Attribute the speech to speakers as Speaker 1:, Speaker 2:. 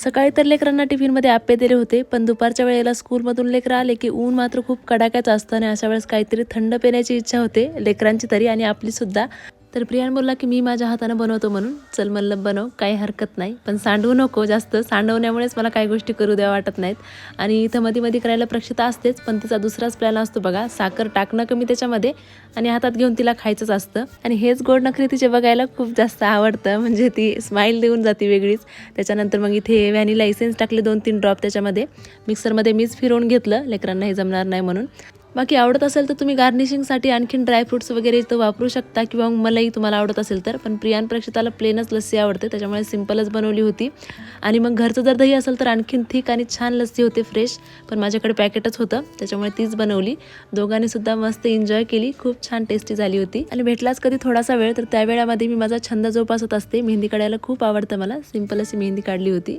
Speaker 1: सकाळी तर लेकरांना टिफिनमध्ये आप्पे दिले होते पण दुपारच्या वेळेला स्कूलमधून लेकरं आले की ऊन मात्र खूप कडाक्याचं असतं आणि अशा वेळेस काहीतरी थंड पिण्याची इच्छा होते. लेकरांची तरी आणि आपली सुद्धा. तर प्रियान बोलला की मी माझ्या हातानं बनवतो म्हणून. चल म्हणलं बनव काही हरकत नाही. पण सांडवू नको जास्त. सांडवण्यामुळेच मला काही गोष्टी करू द्या वाटत नाहीत. आणि इथं मध्ये मध्ये करायला प्रक्षिता असतेच पण तिचा दुसराच प्लॅन असतो बघा. साखर टाकणं कमी त्याच्यामध्ये आणि हातात घेऊन तिला खायचंच असतं. आणि हेच गोड नखरे तिचे बघायला खूप जास्त आवडतं. म्हणजे ती स्माईल देऊन जाते वेगळीच. त्याच्यानंतर मग इथे व्हॅनिला इसेन्स टाकले दोन तीन ड्रॉप त्याच्यामध्ये मिक्सरमध्ये मीच फिरवून घेतलं. लेकरांना हे जमणार नाही म्हणून. बाकी आवडत असेल तर तुम्ही गार्निशिंगसाठी आणखीन ड्रायफ्रुट्स वगैरे इथं वापरू शकता किंवा मग मलाही तुम्हाला आवडत असेल तर. पण प्रियान प्रेक्षिताला प्लेनच लस्सी आवडते त्याच्यामुळे सिम्पलच बनवली होती. आणि मग घरचं जर दही असेल तर आणखीन थिक आणि छान लस्सी होते फ्रेश पण माझ्याकडे पॅकेटच होतं त्याच्यामुळे तीच बनवली. दोघांनी सुद्धा मस्त एन्जॉय केली खूप छान टेस्टी झाली होती. आणि भेटलाच कधी थोडासा वेळ तर त्यावेळामध्ये मी माझा छंद जोपासत असते. मेहंदी काढायला खूप आवडतं मला सिंपल अशी मेहंदी काढली होती.